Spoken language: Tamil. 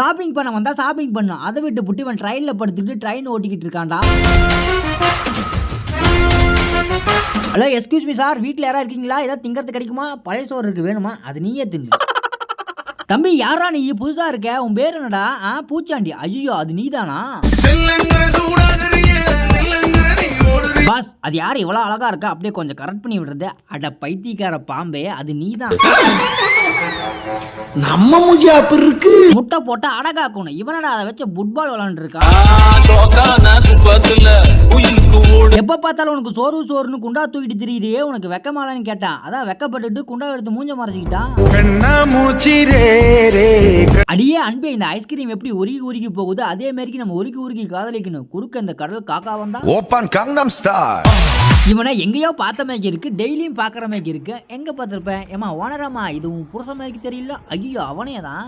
ஷாப்பிங் பண்ண வந்தால் ஷாப்பிங் பண்ணும் அதை விட்டு புட்டு இவன் ட்ரெயினில் படுத்துக்கிட்டு ட்ரெயின் ஓட்டிக்கிட்டு இருக்கான்டா. ஹலோ எஸ்கியூஸ் மீ சார் வீட்டில் யாராவது இருக்கீங்களா? ஏதாவது திங்கிறது கிடைக்குமா? பழைய சோறு இருக்குது வேணுமா? அது நீயே தின்னு. தம்பி யாரா நீ? புதுசாக இருக்க. உன் பேர் என்னடா? ஆ பூச்சாண்டி. ஐயோ அது நீதானா? பாஸ் அது யார்? இவ்வளோ அழகா இருக்கா? அப்படியே கொஞ்சம் கரெக்ட் பண்ணி விடுறது. அட பைத்தியக்கார பாம்பே அது நீ தான் நம்ம முஜாப்பர் இருக்கு. முட்டை போட்டு அடகாக்கணும். இவனடா அதை வச்சு புட்பால் விளாண்டுருக்கான் எப்ப பார்த்தாலும் உனக்கு சோறு சோறுனு குண்டா தூக்கிட்டு திரியிறியே உனக்கு வெக்கமாலன்னு கேட்டான். அதான் வெக்கப்பட்டுட்டு குண்டா எடுத்து மூஞ்ச மறைச்சிக்கிட்டான். அடியே அன்பே இந்த ஐஸ்கிரீம் எப்படி உருகி உருகி போகுது அதே மாதிரிக்கு நம்ம உருகி உருகி காதலிக்கணும். குறுக்க இந்த கடல் காக்கா வந்தா ஓப்பான் கங்னம் ஸ்டார். இவனை எங்கேயோ பார்த்த மாதிரி இருக்கு. டெய்லியும் பார்க்குற மாதிரி இருக்கு. எங்கே பார்த்துருப்பேன் ஏமா ஓனராமா இது உன் புருஷ மாதிரி தெரியல. ஐயோ அவனே தான்